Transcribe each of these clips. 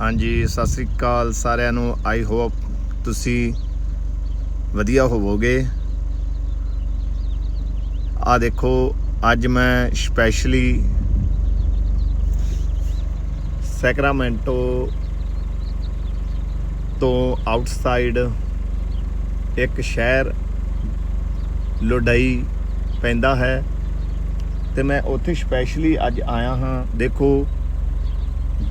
ਹਾਂਜੀ, ਸਤਿ ਸ੍ਰੀ ਅਕਾਲ ਸਾਰਿਆਂ ਨੂੰ। ਆਈ ਹੋਪ ਤੁਸੀਂ ਵਧੀਆ ਹੋਵੋਗੇ। ਆ ਦੇਖੋ, ਅੱਜ ਮੈਂ ਸਪੈਸ਼ਲੀ ਸੈਕਰਾਮੈਂਟੋ ਤੋਂ ਆਊਟਸਾਈਡ ਇੱਕ ਸ਼ਹਿਰ ਲੋਡਾਈ ਪੈਂਦਾ ਹੈ ਤੇ ਮੈਂ ਉੱਥੇ ਸਪੈਸ਼ਲੀ ਅੱਜ ਆਇਆ ਹਾਂ। ਦੇਖੋ,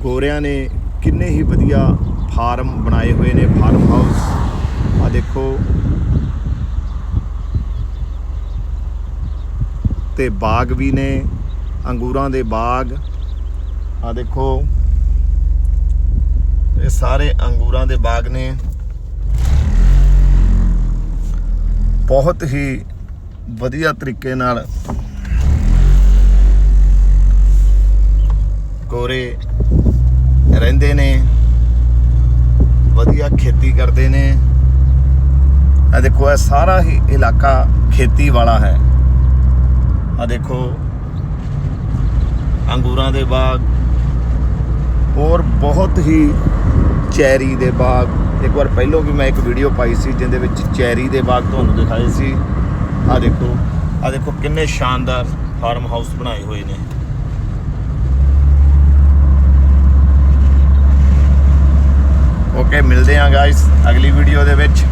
ਗੋਰਿਆਂ ਨੇ ਕਿੰਨੇ ਹੀ ਵਧੀਆ ਫਾਰਮ ਬਣਾਏ ਹੋਏ ਨੇ, ਫਾਰਮ ਹਾਊਸ। ਆ ਦੇਖੋ। ਤੇ ਬਾਗ ਵੀ ਨੇ, ਅੰਗੂਰਾਂ ਦੇ ਬਾਗ। ਆ ਦੇਖੋ। ਇਹ ਸਾਰੇ ਅੰਗੂਰਾਂ ਦੇ ਬਾਗ ਨੇ। ਬਹੁਤ ਹੀ ਵਧੀਆ ਤਰੀਕੇ ਨਾਲ ਗੋਰੇ ਰਹਿੰਦੇ ਨੇ। ਵਧੀਆ ਖੇਤੀ ਕਰਦੇ ਨੇ। ਆ ਦੇਖੋ, ਇਹ ਸਾਰਾ ਹੀ ਇਲਾਕਾ ਖੇਤੀ ਵਾਲਾ ਹੈ। ਆ ਦੇਖੋ, ਅੰਗੂਰਾਂ ਦੇ ਬਾਗ ਹੋਰ ਬਹੁਤ ਹੀ ਚੈਰੀ ਦੇ ਬਾਗ। ਇੱਕ ਵਾਰ ਪਹਿਲਾਂ ਵੀ ਮੈਂ ਇੱਕ ਵੀਡੀਓ ਪਾਈ ਸੀ, ਜਿਹਦੇ ਵਿੱਚ ਚੈਰੀ ਦੇ ਬਾਗ ਤੁਹਾਨੂੰ ਦਿਖਾਏ ਸੀ। ਆ ਦੇਖੋ ਆ ਦੇਖੋ ਕਿੰਨੇ ਸ਼ਾਨਦਾਰ ਫਾਰਮ ਹਾਊਸ ਬਣਾਏ ਹੋਏ ਨੇ। ਮਿਲਦੇ ਹਾਂ ਗਾਇਸ ਅਗਲੀ ਵੀਡੀਓ ਦੇ ਵਿੱਚ।